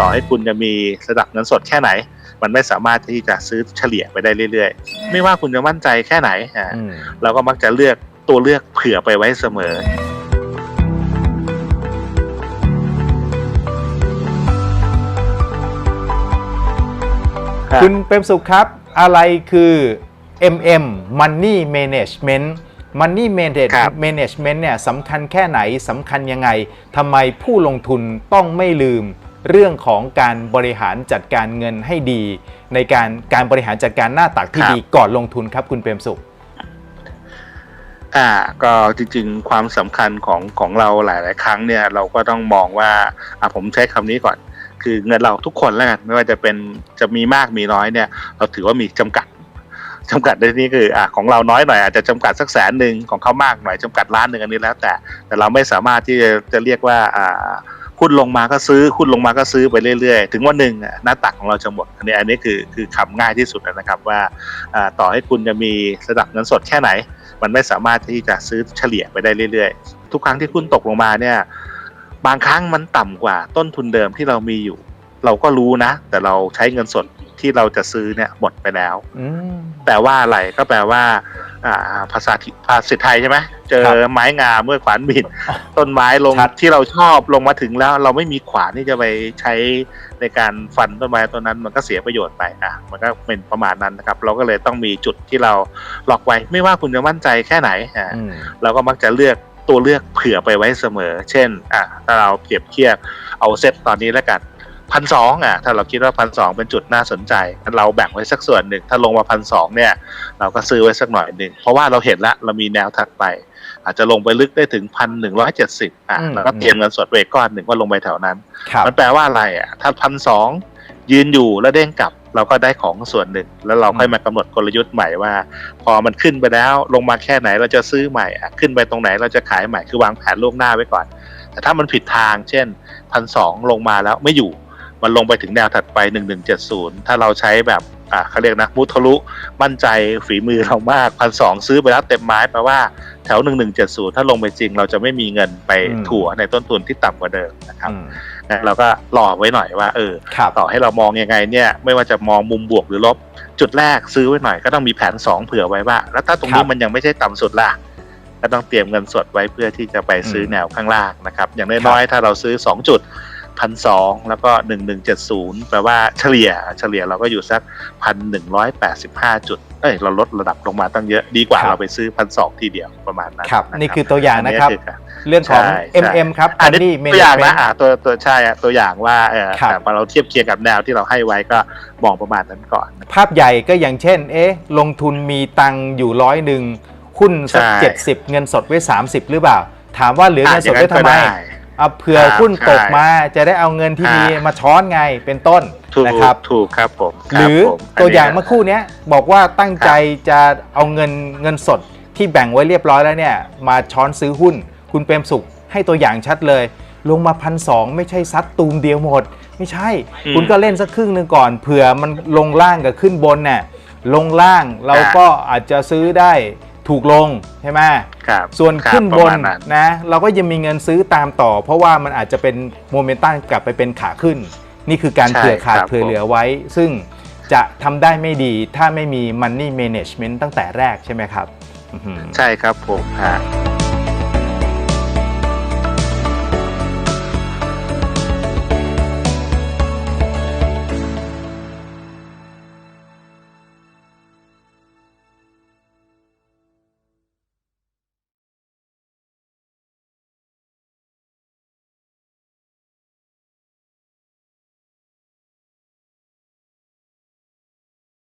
ต่อให้คุณจะมีระดับเงินสดแค่ไหน มันไม่สามารถที่จะซื้อเฉลี่ยไปได้เรื่อยๆ ไม่ว่าคุณจะมั่นใจแค่ไหนอ่าอืมเราก็มักจะเลือกตัวเลือกเผื่อไปไว้เสมอคุณเปรมสุขครับ อะไรคือ MM Money Management Money Manage- ครับ Management เนี่ยสำคัญแค่ไหนสำคัญยังไงทำไมผู้ลงทุนต้องไม่ลืม เรื่องของการบริหารจัดการเงินให้ดี ในการการบริหารจัดการหน้าตักที่ครับดีก่อนลงทุนครับคุณเปรมสุขอ่าก็จริงๆ ความสำคัญของของเราหลาย ๆ ครั้งเนี่ยเราก็ต้องมองว่าอ่าผมใช้คำนี้ก่อน คือเงินเราทุกคนแล้วกันไม่ว่าจะเป็นจะมีมากมีน้อยเนี่ย เราถือว่ามีจำกัดจำกัดในที่นี้คืออ่าของเราน้อยหน่อยอาจจะจำกัดสักแสนหนึ่งของเขามากหน่อยจำกัดล้านหนึ่งอันนี้แล้วแต่ แต่เราไม่สามารถที่จะจะเรียกว่าอ่า หุ้นลงมาก็ซื้อหุ้นลงมาก็ซื้อไปเรื่อยๆ ถึงวันหนึ่งอะหน้าตักของเราจะหมดอันนี้อันนี้คือคือคำง่ายที่สุดนะครับว่าอ่าต่อให้คุณจะมีระดับเงินสดแค่ไหน มันไม่สามารถที่จะซื้อเฉลี่ยไปได้เรื่อยๆ ทุกครั้งที่หุ้นตกลงมาเนี่ยบางครั้งมันต่ำกว่าต้นทุนเดิมที่เรามีอยู่ เราก็รู้นะ แต่เราใช้เงินสดที่เราจะซื้อเนี่ยหมดไปแล้วอืมแปลว่าอะไรก็แปลว่าอ่าภาษาที่ภาษาไทยใช่ไหม เจอครับไม้งามเมื่อขวานบิด ต้นไม้ลงชัดที่เราชอบลงมาถึงแล้ว เราไม่มีขวานที่จะไปใช้ในการฟันต้นไม้ต้นนั้น มันก็เสียประโยชน์ไปอะมันก็เป็นประมาณนั้นนะครับ เราก็เลยต้องมีจุดที่เราล็อกไว้ ไม่ว่าคุณจะมั่นใจแค่ไหนอะอืมเราก็มักจะเลือกตัวเลือกเผื่อไปไว้เสมอ เช่นอะถ้าเราเปรียบเทียบเอาเซตตอนนี้แล้วกันพันสองอะถ้าเราคิดว่าพันสองเป็นจุดน่าสนใจ เราแบ่งไว้สักส่วนหนึ่ง ถ้าลงมาพันสองเนี่ย เราก็ซื้อไว้สักหน่อยหนึ่ง เพราะว่าเราเห็นแล้วเรามีแนวถัดไป อาจจะลงไปลึกได้ถึงพันหนึ่งร้อยเจ็ดสิบอะอืมเราก็เตรียมเงินสดไว้ก้อนหนึ่งว่าลงไปแถวนั้นครับมันแปลว่าอะไรอะถ้าพันสองยืนอยู่แล้วเด้งกลับเราก็ได้ของส่วนหนึ่ง แล้วเราค่อยมากำหนดกลยุทธ์ใหม่ว่า พอมันขึ้นไปแล้วลงมาแค่ไหนเราจะซื้อใหม่อะขึ้นไปตรงไหนเราจะขายใหม่คือวางแผนล่วงหน้าไว้ก่อน แต่ถ้ามันผิดทาง เช่นพันสองลงมาแล้วไม่อยู่ มันลงไปถึงแนวถัดไป1170ถ้าเราใช้แบบ อ่าเขาเรียกนะมุทะลุมั่นใจฝีมือเรามากพันสองซื้อไปแล้วเต็มไม้แปลว่าแถว1170ถ้าลงไปจริง เราจะไม่มีเงินไปอืมถั่วในต้นทุนที่ต่ำกว่าเดิมนะครับอืมนะเราก็รอไว้หน่อยว่า เออครับต่อให้เรามองยังไงเนี่ย ไม่ว่าจะมองมุมบวกหรือลบ จุดแรกซื้อไว้หน่อยก็ต้องมีแผน2เผื่อไว้ว่า แล้วถ้าตรงคนี้รับมันยังไม่ใช่ต่ำสุดล่ะก็ต้องเตรียมเงินสดไว้เพื่อที่จะไปซื้อแนวข้างล่างนะครับ อย่างน้อยๆถ้าเราซื้อ 2 จุด พันสองแล้วก็หนึ่งหนึ่งเจ็ดศูนย์แปลว่าเฉลี่ย เฉลี่ยเราก็อยู่สักพันหนึ่งร้อยแปดสิบห้าจุด เอ้ย เราลดระดับลงมาตั้งเยอะดีกว่าครับเราไปซื้อพันสองทีเดียวประมาณนั้นครับะนี่คือตัวอย่างนะครับอัการเรื่องของใช่ใช่ MM ครับอันนี้ Money ตัวอย่างนะ Management อ่าตัวตัวใช่อะตัวอย่างว่าเออครับแต่พอเราเทียบเคียงกับแนวที่เราให้ไว้ก็มองประมาณนั้นก่อน ภาพใหญ่ก็อย่างเช่น เอ๊ะ ลงทุนมีตังค์อยู่ร้อยหนึ่งหุ้นสักใช่เจ็ดสิบเงินสดไว้30หรือเปล่า ถามว่าเหลือเงินสดไว้ทำไม อะอย่างนั้นก็ด้เอาเผื่อครับหุ้นตกใช่มาจะได้เอาเงินที่อ่ามีมีมาช้อนไงเป็นต้นถูกนะครับถูกครับผมหรือครับผมตัวอย่างนนี้เมื่อครู่เนี้ยบอกว่าตั้งใจจะเอาเงินเงินสดที่แบ่งไว้เรียบร้อยแล้วเนี่ยมาช้อนซื้อหุ้น คุณเปรมสุขให้ตัวอย่างชัดเลย ลงมาพันสองไม่ใช่ซัดตูมเดียวหมด ไม่ใช่อืมคุณก็เล่นสักครึ่งหนึ่งก่อนเผื่อมันลงล่างกับขึ้นบนเนี่ยลงล่างเราก็อาจจะซื้อได้ ถูกลงใช่ไหมครับส่วนครับขึ้นปบระนมาณนั้นนะเราก็ยังมีเงินซื้อตามต่อ เพราะว่ามันอาจจะเป็นโมเมนตัมกลับไปเป็นขาขึ้น นี่คือการใช่เผื่อขาดครับเผื่อเหลือไว้ ซึ่งจะทำได้ไม่ดีถ้าไม่มี Money Management ตั้งแต่แรกใช่ไหมครับอื้อหือใช่ครับผมฮะ